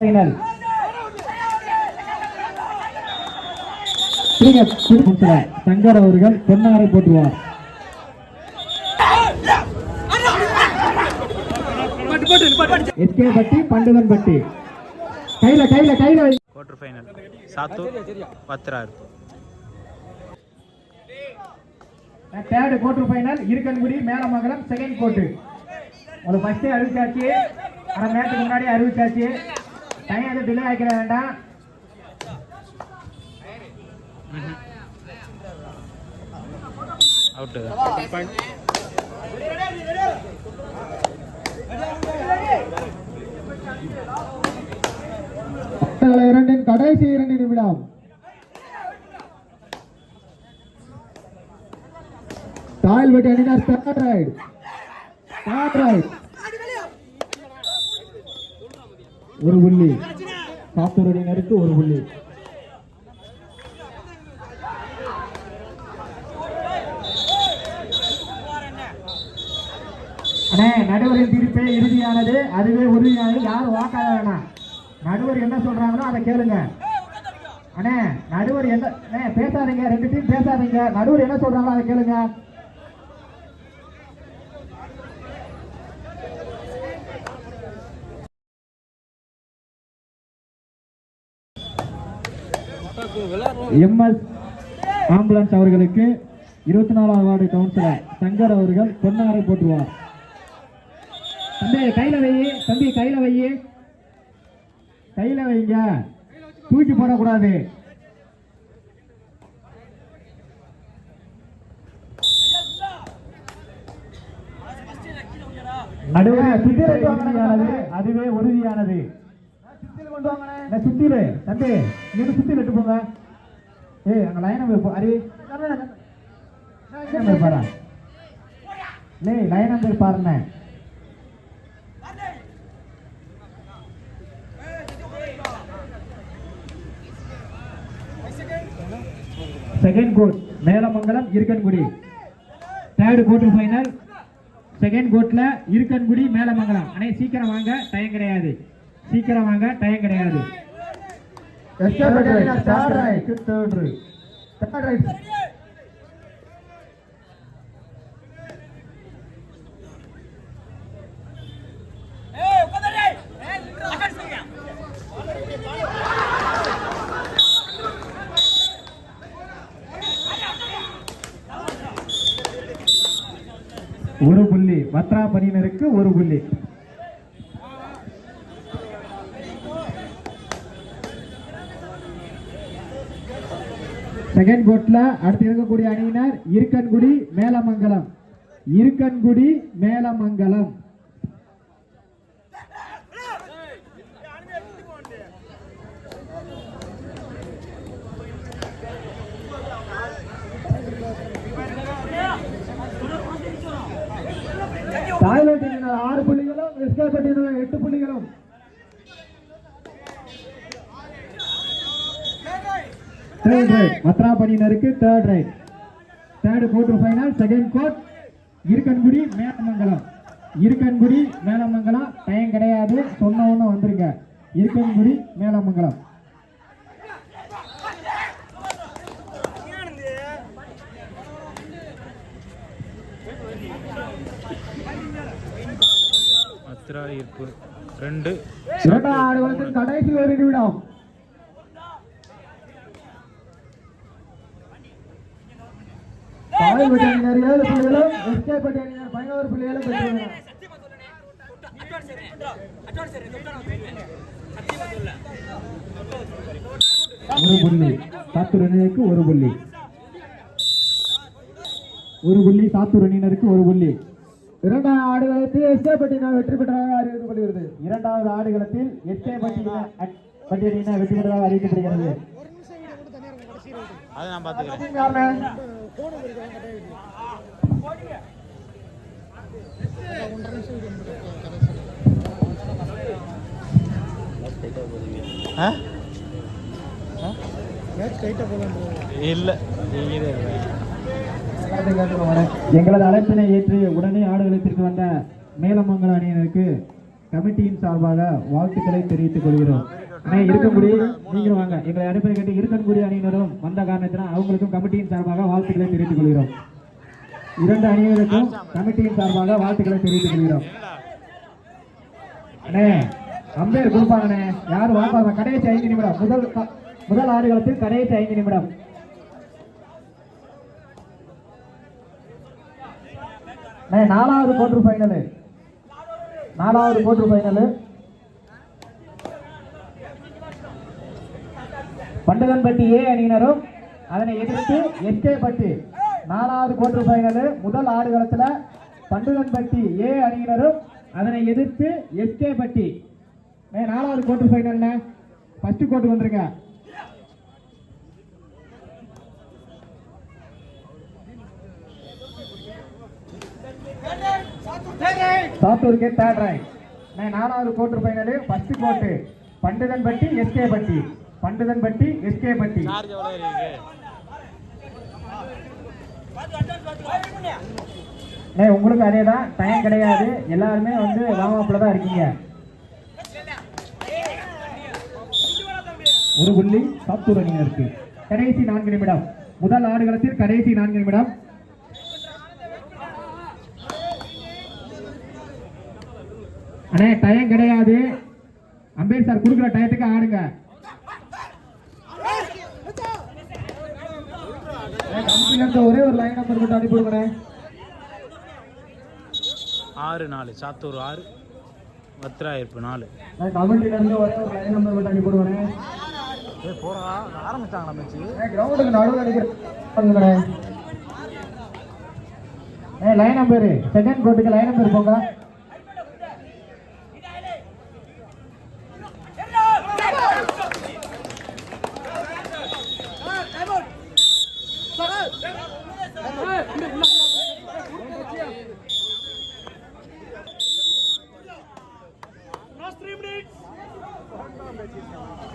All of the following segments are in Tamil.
ஃபைனல் சங்கர் அவர்கள் பொன்னாரை போட்டுவார். எஸ்கே பட்டி பண்டுதன் பட்டி. கையில கையில கையில quarter final Sattur பத்ராறு third quarter final Irukkankudi Melamangalam second court ஒரு ஃபர்ஸ்டே அறிவிச்சாச்சு. அரை நேரத்துக்கு முன்னாடியே அறிவிச்சாச்சு. டைம் எதுவும் டிலே ஆக்கிட வேண்டாம். இரண்டின் கடைசி இரண்டு நிமிடம் தாயில் வெட்டி அணினார் தேர்ட் ரைட் தேர்ட் ரைட் ஒரு புள்ளி. சாத்தூர் ஒரு புள்ளி. அண்ணே நடுவரின் தீர்ப்பே இறுதியானது. அதுவே உறுதியானது. யாரும் வாக்காத வேணாம் நடுவர் என்ன சொல்றாங்களோ அதை கேளுங்க. அண்ணே நடுவர் என்ன பேசாதீங்க. ரெண்டு டீம் பேசாதீங்க. நடுவர் என்ன சொல்றாங்களோ அதை கேளுங்க. எம்எஸ் ஆம்புலன்ஸ் அவர்களுக்கு இருபத்தி நாலாவது வார்டு கவுன்சிலர் சங்கர் அவர்கள் பொன்னாரை போட்டுருவார் தம்பி கையில வை தம்பி கையில வை. கையில வைங்க. தூக்கி போடக்கூடாது. நடுவர் உறுதியானது அதுவே உறுதியானது. சுத்திரு தம்பி நீங்க சுத்தி விட்டு போங்க ஏய் அங்க லைன் நம்பர் அரி நம்பர் பாரா. லே லைன் நம்பர் பாருங்க second court Melamangalam Irukkankudi. Third quarter final second கோட்ல இருக்கன்குடி மேலமங்கலம். அனைத்து சீக்கிரம் வாங்க டைம் கிடையாது. சீக்கிரம் வாங்க டைம் கிடையாது. ஒரு புள்ளி. பத்ரா பணியினருக்கு ஒரு புள்ளி. செகண்ட் கோட்ல அடுத்து இருக்கக்கூடிய அணியினர் இருக்கன்குடி மேலமங்கலம். இருக்கன்குடி மேலமங்கலம். தாய்லாந்து ஆறு புள்ளிகளும் எட்டு புள்ளிகளும். Third right மத்ராபணியினருக்கு third right third court final second court Irukkankudi Melamangalam Irukkankudi Melamangalam time கிடையாது. சொன்ன ஒன்று வந்துருங்க. இருக்கன்குடி மேலமங்கலம் மத்ரா ஈர்ப்பு ரெண்டு இரண்டாவது கடைசி ஒரு நிமிடம். பட்டியலினர் ஏழு புள்ளிகளும் எஸ்கே பட்டியலினர் பதினோரு புள்ளிகளும் பெற்றுள்ளனர் ஒரு புள்ளி. சாத்தூர் அணியினருக்கு ஒரு புள்ளி. ஒரு புள்ளி சாத்தூர் அணியினருக்கு ஒரு புள்ளி. இரண்டாவது ஆடுகளத்தில் எஸ்கே பட்டியலினர் வெற்றி பெற்றதாக அறிவிக்கப்படுகிறது. இரண்டாவது ஆடுகளத்தில் எஸ்கே பட்டியலினர் பட்டியலினர் வெற்றி பெற்றதாக அறிவிக்கப்படுகிறது. அதை நான் பார்த்துக்கிறேன். இல்லை. நீங்களே எங்களது அழைப்பினை ஏற்று உடனே ஆடுகளத்திற்கு வந்த மேலமங்கல அணியினருக்கு கமிட்டியின் சார்பாக வாழ்த்துக்களை தெரிவித்துக் கொள்கிறோம். அண்ணே இருக்கங்குடி நீங்களும் வாங்க. எங்களை அனுப்பி கேட்டு இருக்கன்குடி அணியினரும் வந்த காரணத்தினால் அவங்களுக்கும் கமிட்டியின் சார்பாக வாழ்த்துக்களை தெரிவித்துக் கொள்கிறோம். இரண்டு அணியினருக்கும் கமிட்டியின் சார்பாக வாழ்த்துக்களை தெரிவித்துக் கொள்கிறோம். அண்ணே அம்பேர் கொடுப்பாங்கண்ணே யார் வாங்க? கடைசி ஐந்து நிமிடம். முதல் முதல் ஆடுகளத்தில் கடைசி ஐந்து நிமிடம். அண்ணே, நாலாவது கோட்ரு ஃபைனலு நாலாவது கோட்ரு ஃபைனலு பண்டதன்பட்டி ஏ அணியினரும் அதனை எதிர்த்து எஸ்கே பட்டி நாலாவது கோட்ரு ஃபைனலு முதல் ஆடுகளத்துல பண்டுகன்பட்டி ஏ அணியினரும் அதனை எதிர்த்து எஸ்கே பட்டி. நாலாவது கோட்ரு ஃபைனல்ல ஃபர்ஸ்ட் கோட்டு வந்துருங்க. சாத்தூருக்கு தேர்ட் நான் நாலாவது கோட்டு ஃபைனலு ஃபர்ஸ்ட் கோட்டு பண்டுதன் பட்டி எஸ்கே பட்டி. பண்டுதன் பட்டி எஸ்கே பட்டி. இருக்கு? அண்ணே, உங்களுக்கு அதே தான். டைம் கிடையாது. எல்லாருமே வந்து வாமாப்பில் தான் இருக்கீங்க. ஒரு புள்ளி சாத்தூர் அணியினருக்கு கடைசி நான்கு நிமிடம். முதல் ஆடுகளத்தில் கடைசி நான்கு நிமிடம். அண்ணே டைம் கிடையாது. அம்பேர் சார் கொடுக்குற டயத்துக்கு ஆடுங்க. இருந்து ஒரே ஒரு லைன் நம்பர் மட்டும் அனுப்பி விடுங்கண்ணே. ஆறு நாலு. சாத்தூர் ஆறு பத்திராயிருப்பு நாலு. இருந்து ஒரே ஒரு லைன் நம்பர் மட்டும் அனுப்பி விடுங்கண்ணே. ஏ போடா. ஆரம்பிச்சாங்களா மேட்ச்சு கிரவுண்டுக்கு நடுவில் அடிக்கிறேன் ஏ லைன் நம்பர் செகண்ட் கோட்டுக்கு லைன் நம்பர் போங்க.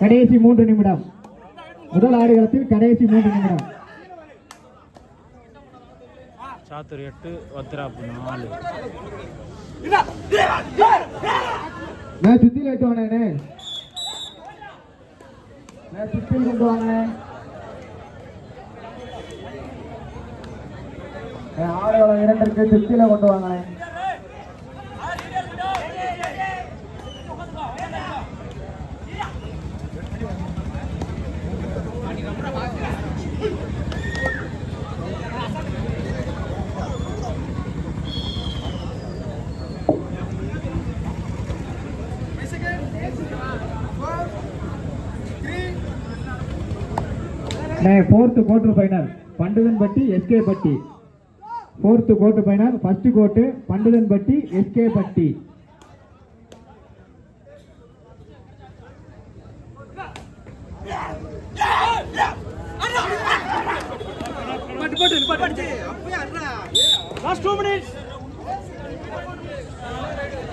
கடைசி மூன்று நிமிடம். முதல் ஆடுகளத்தில் கடைசி மூன்று நிமிடம். சாத்தூர் எட்டு வத்திராப்பு நாலு. நான் சுத்தி லைட் வாங்கினே நான் சுத்தி கொண்டு வாங்கினேன் ஆடுகளம் இரண்டிற்கு திருப்தியில கொண்டு வாங்கினேன் fourth quarter final Pandudhanpatti SK Patti. Fourth quarter final first court Pandudhanpatti SK Patti.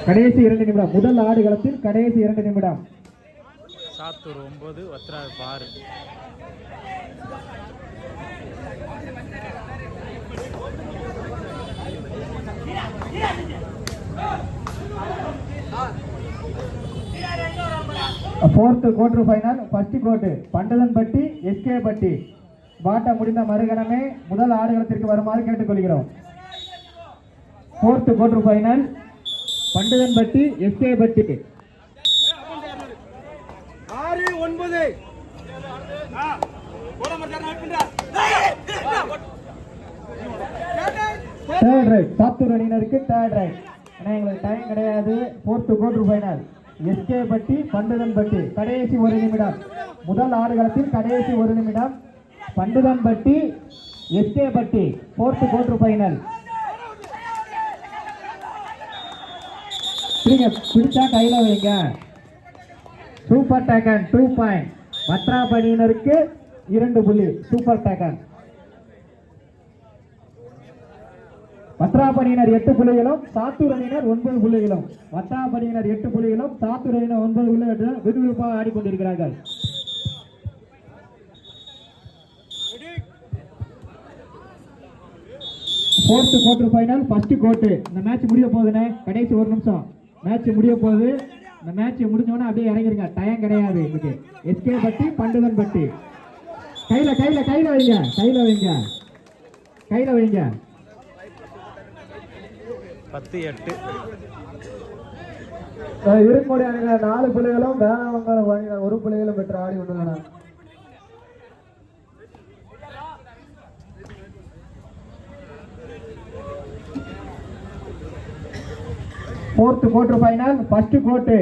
கடைசி இரண்டு நிமிடம். முதல் ஆடுகளத்தில் கடைசி இரண்டு நிமிடம். சாத்தூர் ஒன்பது Vathirairuppu fourth quarter final first court Pandadhanpatti SK Patti. பாட்டா முடிந்த மறுகணமே முதல் ஆடுகளத்திற்கு வருமாறு கேட்டுக்கொள்கிறோம். ஃபோர்த்து குவார்டர் ஃபைனல் பண்டதன் பட்டி எஸ்கே பட்டி ஆறு ஒன்பது தேர்ட் ரைட் சாத்தூர் அணியினருக்கு தேர்ட் ரைட் ஆனால் எங்களுக்கு டைம் கிடையாது. Fourth quarter final SK Patti பண்டுதன் பட்டி கடைசி ஒரு நிமிடம். முதல் ஆடுகளத்தில் கடைசி ஒரு நிமிடம். பண்டுதன் பட்டி SK Patti fourth quarter final சரிங்க பிடிச்சா கையில் வைங்க. சூப்பர் டேக்கன் டூ பாயிண்ட் பத்ராபணியினருக்கு இரண்டு புள்ளி. சூப்பர் டேக்கன் வத்ராபணியினர் எட்டு புள்ளிகளும் சாத்தூர் அணியினர் ஒன்பது புள்ளிகளும் வத்ராபணியினர் எட்டு புள்ளிகளும் சாத்தூர் அணியினர் ஒன்பது புள்ளிகளும் விறுவிறுப்பாக ஆடிக்கொண்டிருக்கிறார்கள். Fourth quarter final first court இந்த மேட்ச் முடிய போகுதுண்ணே. கடைசி ஒரு நிமிஷம். மேட்ச் முடிய போகுது. இந்த மேட்ச் முடிஞ்சோடனே அப்படியே இறங்கிருங்க. டயம் கிடையாது இதுக்கு எஸ்கே பட்டி பண்டுதன் பட்டி. கையில கையில கையில வைங்க. கையில வைங்க. கையில வைங்க. பத்து எட்டு. இருக்கக்கூடிய அணியில நாலு பிள்ளைகளும் வேளாண்மங்கலம் ஒரு பிள்ளைகளும் பெற்று ஆடி கொண்டுள்ளன fourth quarter final first court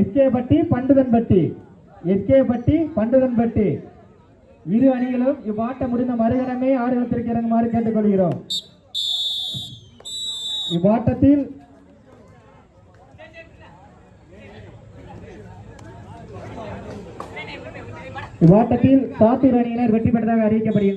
SK Patti Pandudhanpatti. SK Patti பண்டுதன் பட்டி. இரு அணிகளும் இவ்வாட்டம் முடிந்த மறுகணமே ஆடுகளத்திற்கு இறங்குமாறு கேட்டுக்கொள்கிறோம். இவ்வாட்டத்தில் இவ்வாட்டத்தில் சாத்தூர் அணியினர் வெற்றி பெற்றதாக அறிவிக்கப்படுகிறது.